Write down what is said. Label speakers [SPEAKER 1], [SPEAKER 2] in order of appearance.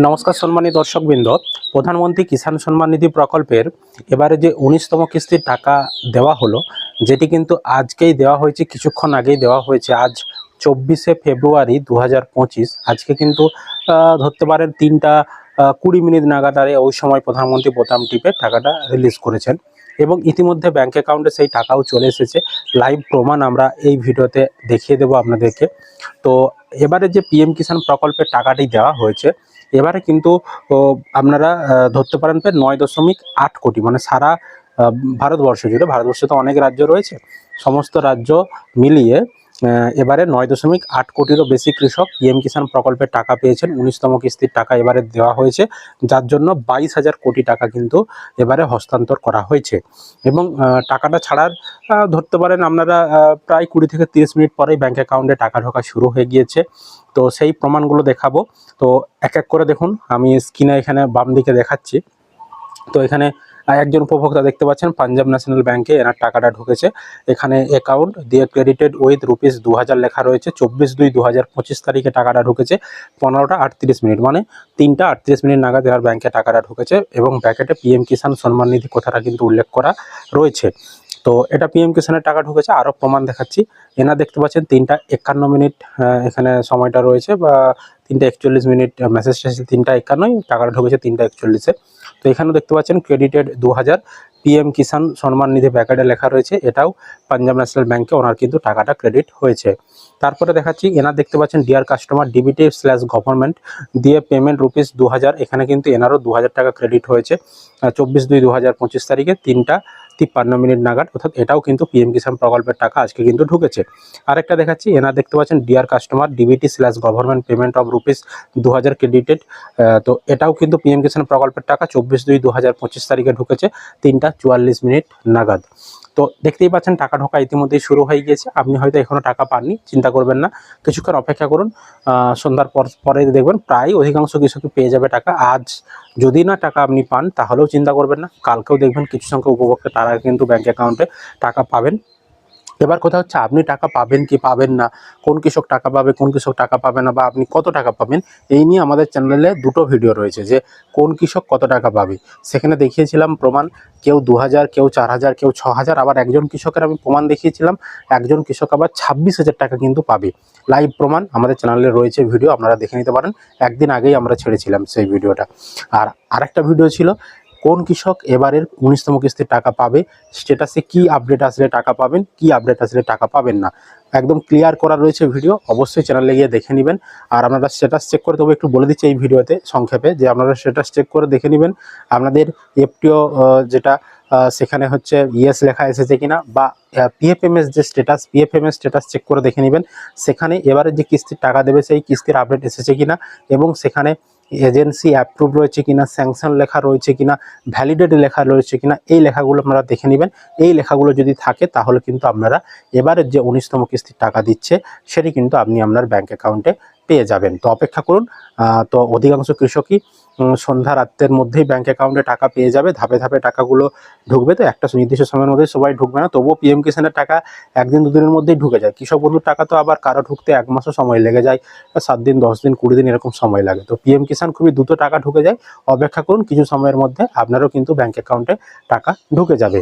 [SPEAKER 1] নমস্কার সম্মানী দর্শকবৃন্দ। প্রধানমন্ত্রী কিষাণ সম্মান নিধি প্রকল্পের এবারে যে উনিশতম কিস্তির টাকা দেওয়া হলো, যেটি কিন্তু আজকেই দেওয়া হয়েছে, কিছুক্ষণ আগেই দেওয়া হয়েছে। আজ চব্বিশে ফেব্রুয়ারি দু হাজার পঁচিশ, আজকে কিন্তু ধরতে পারেন তিনটা কুড়ি মিনিট নাগাদ আরে ওই সময় প্রধানমন্ত্রী বোতাম টিপে টাকাটা রিলিজ করেছেন। এবং ইতিমধ্যে ব্যাঙ্ক অ্যাকাউন্টে সেই টাকাও চলে এসেছে। লাইভ প্রমাণ আমরা এই ভিডিওতে দেখিয়ে দেবো আপনাদেরকে। তো এবারে যে পিএম কিষাণ প্রকল্পের টাকাটি দেওয়া হয়েছে এবারে কিন্তু আপনারা ধরতে পারেন প্রায় নয় দশমিক আট কোটি মানে সারা ভারতবর্ষ জুড়ে, ভারতবর্ষে তো অনেক রাজ্য রয়েছে, সমস্ত রাজ্য মিলিয়ে এবারে নয় দশমিক আট কোটিরও বেশি কৃষক পিএম কিষাণ প্রকল্পের টাকা পেয়েছেন। উনিশতম কিস্তির টাকা এবারে দেওয়া হয়েছে। যার জন্য বাইশ হাজার কোটি টাকা কিন্তু এবারে হস্তান্তর করা হয়েছে। এবং টাকাটা ছাড়ার ধরতে পারেন আপনারা প্রায় কুড়ি থেকে তিরিশ মিনিট পরেই ব্যাঙ্ক অ্যাকাউন্টে টাকা ঢোকা শুরু হয়ে গিয়েছে। তো সেই প্রমাণগুলো দেখাবো। তো এক এক করে দেখুন, আমি স্ক্রিনে এখানে বাম দিকে দেখাচ্ছি। তো এখানে একজন উপভোক্তা দেখতে পাচ্ছেন, পাঞ্জাব ন্যাশনাল ব্যাংকে এনার টাকাটা ঢুকেছে। এখানে অ্যাকাউন্ট দিয়ে ক্রেডিটেড উইথ রুপিস দু হাজার লেখা রয়েছে। চব্বিশ দুই দু তারিখে টাকাটা ঢুকেছে। পনেরোটা আটত্রিশ মিনিট মানে তিনটা আটত্রিশ মিনিট নাগাদ এনার ব্যাংকে টাকাটা ঢুকেছে এবং ব্যাকেটে পিএম কিষাণ সম্মান নিধি কথাটা কিন্তু উল্লেখ করা রয়েছে। তো এটা পিএম কিষাণের টাকা ঢুকেছে, আরও প্রমাণ দেখাচ্ছি। এনা দেখতে পাচ্ছেন, তিনটা একান্ন মিনিট এখানে সময়টা রয়েছে বা তিনটা একচল্লিশ মিনিট মেসেজটা তিনটা একান্নই, টাকাটা ঢুকেছে তিনটা একচল্লিশে। তো এখানেও দেখতে পাচ্ছেন ক্রেডিটেড দু হাজার পিএম কিষাণ সম্মান নিধি প্যাকেটে লেখা রয়েছে, এটাও পাঞ্জাব ন্যাশনাল ব্যাংকে ওনার কিন্তু টাকাটা ক্রেডিট হয়েছে। তারপরে দেখাচ্ছি, এনার দেখতে পাচ্ছেন dear customer DBT slash government দিয়ে পেমেন্ট রুপিস দু হাজার এখানে কিন্তু এনারও দু হাজার টাকা ক্রেডিট হয়েছে। চব্বিশ দুই দু তারিখে তিনটা তিপ্পান্ন মিনিট নাগাদ, অর্থাৎ এটাও কিন্তু পিএম কিষাণ প্রকল্পের টাকা আজকে কিন্তু ঢুকেছে। আরেকটা দেখাচ্ছি, এনার দেখতে পাচ্ছেন dear customer DBT slash government payment of rupees দু হাজার ক্রেডিটেড তো এটাও কিন্তু পিএম কিষাণ প্রকল্পের টাকা চব্বিশ দুই দু হাজার পঁচিশ তারিখে ঢুকেছে, তিনটা চুয়াল্লিশ মিনিট নাগাদ। তো দেখতেই পাচ্ছেন টাকা ঢোকা ইতিমধ্যেই শুরু হয়ে গিয়েছে। আপনি হয়তো এখনও টাকা পাননি, চিন্তা করবেন না। কিছুক্ষণ অপেক্ষা করুন সন্ধ্যার পর, পরে দেখবেন প্রায় অধিকাংশ কৃষকই পেয়ে যাবে টাকা। আজ যদি না টাকা আপনি পান, তাহলেও চিন্তা করবেন না। কালকেও দেখবেন কিছু সংখ্যক উপভোক্তা, তারা কিন্তু ব্যাঙ্ক অ্যাকাউন্টে টাকা পাবেন। এবার কথা হচ্ছে, আপনি টাকা পাবেন কি পাবেন না? কোন কৃষক টাকা পাবে, কোন কৃষক টাকা পাবে না, বা আপনি কত টাকা পাবেন? এই নিয়ে আমাদের চ্যানেলে দুটো ভিডিও রয়েছে যে কোন কৃষক কত টাকা পাবে। সেখানে দেখিয়েছিলাম প্রমাণ, কেউ দু হাজার কেউ চার হাজার কেউ ছ হাজার আবার একজন কৃষকের আমি প্রমাণ দেখিয়েছিলাম, একজন কৃষক আবার ছাব্বিশ হাজার টাকা কিন্তু পাবে। লাইভ প্রমাণ আমাদের চ্যানেলে রয়েছে ভিডিও আপনারা দেখে নিতে পারেন, একদিন আগেই আমরা ছেড়েছিলাম সেই ভিডিওটা আর আরেকটা ভিডিও ছিল কোন কৃষক এবারের উনিশতম কিস্তির টাকা পাবে স্ট্যাটাসে কি আপডেট আসলে টাকা পাবেন, কি আপডেট আসলে টাকা পাবেন না। একদম ক্লিয়ার করা রয়েছে ভিডিও অবশ্যই চ্যানেলে গিয়ে দেখে নেবেন। আর আপনারা স্ট্যাটাস চেক করে, তবে একটু বলে দিচ্ছি এই ভিডিওতে সংক্ষেপে, যে আপনারা স্ট্যাটাস চেক করে দেখে নেবেন, আপনাদের এফটিও যেটা সেখানে হচ্ছে ইয়েস লেখা এসেছে কিনা, বা পিএফএমএস যে স্ট্যাটাস পিএফএমএস স্ট্যাটাস চেক করে দেখে নেবেন। সেখানে এবারে যে কিস্তির টাকা দেবে, সেই কিস্তির আপডেট এসেছে কিনা, এবং সেখানে এজেন্সি অ্যাপ্রুভ রয়েছে কিনা স্যাংশন লেখা রয়েছে কিনা ভ্যালিডেট লেখা রয়েছে কিনা, এই লেখাগুলো আপনারা দেখে নেবেন। এই লেখাগুলো যদি থাকে তাহলে কিন্তু আপনারা এবারের যে উনিশতম কিস্তির টাকা দিচ্ছে, সেটি কিন্তু আপনি আপনার ব্যাঙ্ক অ্যাকাউন্টে পেয়ে যাবেন। তো অপেক্ষা করুন তো অধিকাংশ কৃষকই সন্ধ্যা রাত্রের মধ্যেই ব্যাঙ্ক অ্যাকাউন্টে টাকা পেয়ে যাবে, ধাপে ধাপে টাকাগুলো ঢুকবে তো, একটা নির্দিষ্ট সময়ের মধ্যে সবাই ঢুকবে না, তবুও পিএম কিষানের টাকা একদিন দুদিনের মধ্যেই ঢুকে যায়। কৃষক বন্ধুর টাকা তো আবার কারও ঢুকতে এক মাসও সময় লেগে যায় সাত দিন, দশ দিন, কুড়ি দিন এরকম সময় লাগে। তো পিএম কিষান খুবই দ্রুত টাকা ঢুকে যায়, অপেক্ষা করুন, কিছু সময়ের মধ্যে আপনারও কিন্তু ব্যাঙ্ক অ্যাকাউন্টে টাকা ঢুকে যাবে।